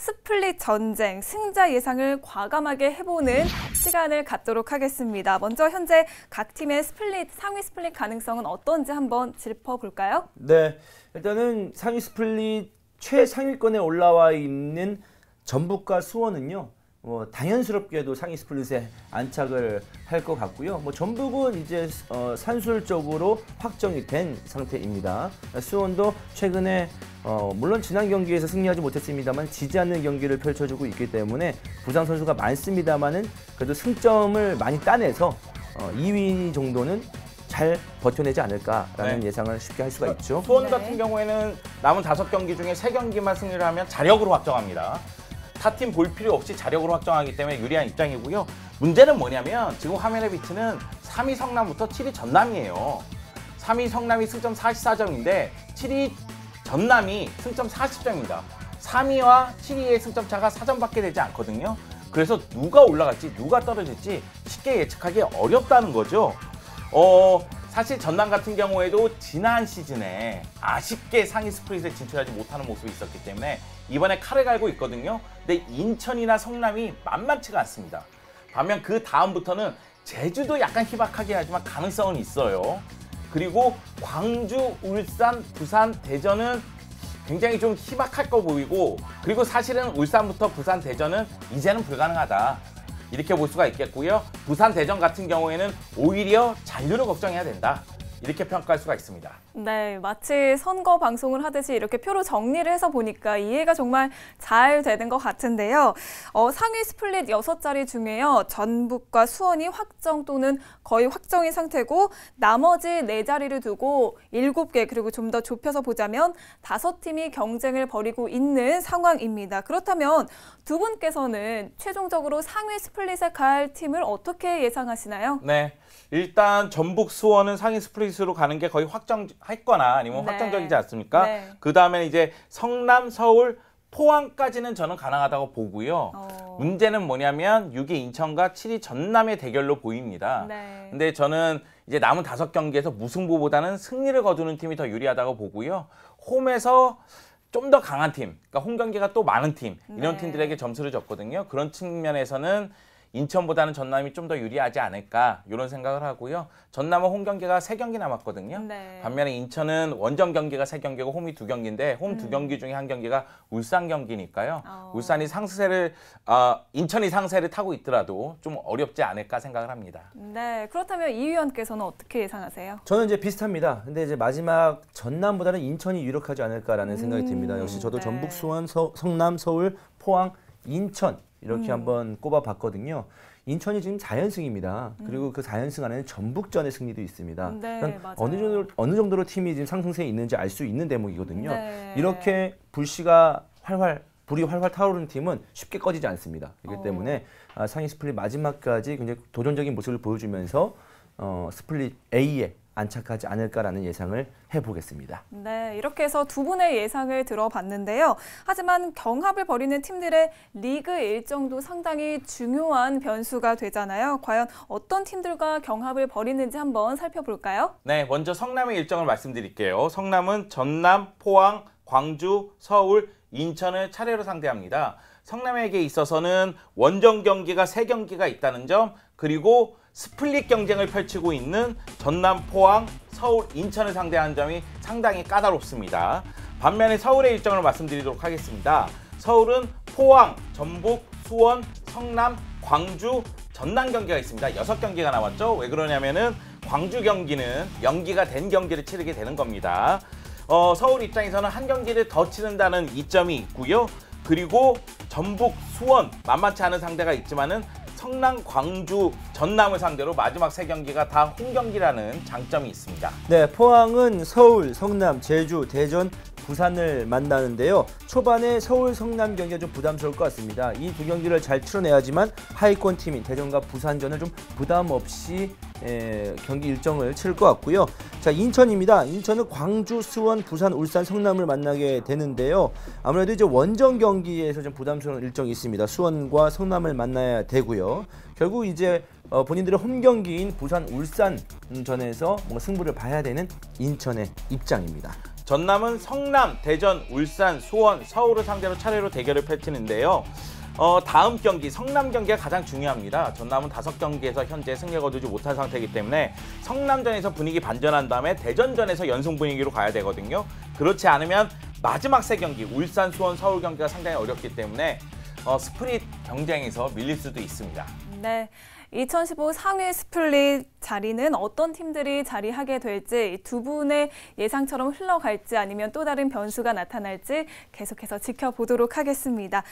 스플릿 전쟁 승자 예상을 과감하게 해보는 시간을 갖도록 하겠습니다. 먼저 현재 각 팀의 스플릿 상위 스플릿 가능성은 어떤지 한번 짚어볼까요? 네, 일단은 상위 스플릿 최상위권에 올라와 있는 전북과 수원은요. 뭐 당연스럽게도 상위 스플릿에 안착을 할 것 같고요. 뭐 전북은 이제 어, 산술적으로 확정이 된 상태입니다. 수원도 최근에 어, 물론 지난 경기에서 승리하지 못했습니다만 지지 않는 경기를 펼쳐주고 있기 때문에 부상 선수가 많습니다만은 그래도 승점을 많이 따내서 어, 2위 정도는 잘 버텨내지 않을까라는 네. 예상을 쉽게 할 수가 있죠. 수원 네. 같은 경우에는 남은 다섯 경기 중에 세 경기만 승리를 하면 자력으로 확정합니다. 타팀 볼 필요 없이 자력으로 확정하기 때문에 유리한 입장이고요. 문제는 뭐냐면 지금 화면에 비치는 3위 성남부터 7위 전남이에요. 3위 성남이 승점 44점인데 7위 전남이 승점 40점입니다. 3위와 7위의 승점 차가 4점밖에 되지 않거든요. 그래서 누가 올라갈지 누가 떨어질지 쉽게 예측하기 어렵다는 거죠. 어, 사실 전남 같은 경우에도 지난 시즌에 아쉽게 상위 스프릿에 진출하지 못하는 모습이 있었기 때문에 이번에 칼을 갈고 있거든요. 근데 인천이나 성남이 만만치가 않습니다. 반면 그 다음부터는 제주도 약간 희박하게 하지만 가능성은 있어요. 그리고 광주, 울산, 부산, 대전은 굉장히 좀 희박할 거 보이고 그리고 사실은 울산부터 부산, 대전은 이제는 불가능하다. 이렇게 볼 수가 있겠고요. 부산, 대전 같은 경우에는 오히려 잔류를 걱정해야 된다. 이렇게 평가할 수가 있습니다. 네, 마치 선거 방송을 하듯이 이렇게 표로 정리를 해서 보니까 이해가 정말 잘 되는 것 같은데요. 어, 상위 스플릿 여섯 자리 중에요. 전북과 수원이 확정 또는 거의 확정인 상태고 나머지 네 자리를 두고 일곱 개 그리고 좀 더 좁혀서 보자면 다섯 팀이 경쟁을 벌이고 있는 상황입니다. 그렇다면 두 분께서는 최종적으로 상위 스플릿에 갈 팀을 어떻게 예상하시나요? 네. 일단 전북 수원은 상위 스플릿 으로 가는 게 거의 확정했거나 아니면 네. 확정적이지 않습니까? 네. 그 다음에 이제 성남, 서울, 포항까지는 저는 가능하다고 보고요. 어. 문제는 뭐냐면 6위 인천과 7위 전남의 대결로 보입니다. 네. 근데 저는 이제 남은 다섯 경기에서 무승부보다는 승리를 거두는 팀이 더 유리하다고 보고요. 홈에서 좀 더 강한 팀, 그러니까 홈 경기가 또 많은 팀 이런 네. 팀들에게 점수를 줬거든요. 그런 측면에서는 인천보다는 전남이 좀 더 유리하지 않을까 이런 생각을 하고요. 전남은 홈 경기가 세 경기 남았거든요. 네. 반면에 인천은 원정 경기가 세 경기고 홈이 두 경기인데 홈두 경기 중에 한 경기가 울산 경기니까요. 음. 어. 울산이 상세를 아 인천이 상세를 타고 있더라도 좀 어렵지 않을까 생각을 합니다. 네, 그렇다면 이 위원께서는 어떻게 예상하세요? 저는 이제 비슷합니다. 근데 이제 마지막 전남보다는 인천이 유력하지 않을까라는 생각이 음, 듭니다. 역시 저도 네. 전북, 수원, 서- 성남, 서울, 포항, 인천 이렇게 음. 한번 꼽아봤거든요. 인천이 지금 4연승입니다. 음. 그리고 그 4연승 안에는 전북전의 승리도 있습니다. 네, 그러니까. 어느 정도 어느 정도로 팀이 지금 상승세에 있는지 알 수 있는 대목이거든요. 네. 이렇게 불씨가 활활 불이 활활 타오르는 팀은 쉽게 꺼지지 않습니다. 그렇기 어. 때문에 아, 상위 스플릿 마지막까지 굉장히 도전적인 모습을 보여주면서 어, 스플릿 A에 안착하지 않을까라는 예상을 해보겠습니다. 네, 이렇게 해서 두 분의 예상을 들어봤는데요. 하지만 경합을 벌이는 팀들의 리그 일정도 상당히 중요한 변수가 되잖아요. 과연 어떤 팀들과 경합을 벌이는지 한번 살펴볼까요? 네, 먼저 성남의 일정을 말씀드릴게요. 성남은 전남, 포항, 광주, 서울, 인천을 차례로 상대합니다. 성남에게 있어서는 원정 경기가 세경기가 있다는 점, 그리고 스플릿 경쟁을 펼치고 있는 전남, 포항, 서울, 인천을 상대하는 점이 상당히 까다롭습니다. 반면에 서울의 일정을 말씀드리도록 하겠습니다. 서울은 포항, 전북, 수원, 성남, 광주, 전남 경기가 있습니다. 여섯 경기가 남았죠. 왜 그러냐면은 광주 경기는 연기가 된 경기를 치르게 되는 겁니다. 어, 서울 입장에서는 한 경기를 더 치른다는 이점이 있고요. 그리고 전북, 수원 만만치 않은 상대가 있지만은 성남, 광주, 전남을 상대로 마지막 세 경기가 다 홈 경기라는 장점이 있습니다. 네, 포항은 서울, 성남, 제주, 대전, 부산을 만나는데요. 초반에 서울, 성남 경기가 좀 부담스러울 것 같습니다. 이 두 경기를 잘 치러내야지만 하위권 팀인 대전과 부산전을 좀 부담 없이 에, 경기 일정을 치를 것 같고요. 자, 인천입니다. 인천은 광주, 수원, 부산, 울산, 성남을 만나게 되는데요. 아무래도 이제 원정 경기에서 좀 부담스러운 일정이 있습니다. 수원과 성남을 만나야 되고요. 결국 이제 어, 본인들의 홈 경기인 부산, 울산 전에서 뭔가 승부를 봐야 되는 인천의 입장입니다. 전남은 성남, 대전, 울산, 수원, 서울을 상대로 차례로 대결을 펼치는데요. 어, 다음 경기 성남 경기가 가장 중요합니다. 전남은 다섯 경기에서 현재 승리를 거두지 못한 상태이기 때문에 성남전에서 분위기 반전한 다음에 대전전에서 연승 분위기로 가야 되거든요. 그렇지 않으면 마지막 세 경기 울산, 수원, 서울 경기가 상당히 어렵기 때문에 어, 스프릿 경쟁에서 밀릴 수도 있습니다. 네. 2015 상위 스플릿 자리는 어떤 팀들이 자리하게 될지 두 분의 예상처럼 흘러갈지 아니면 또 다른 변수가 나타날지 계속해서 지켜보도록 하겠습니다.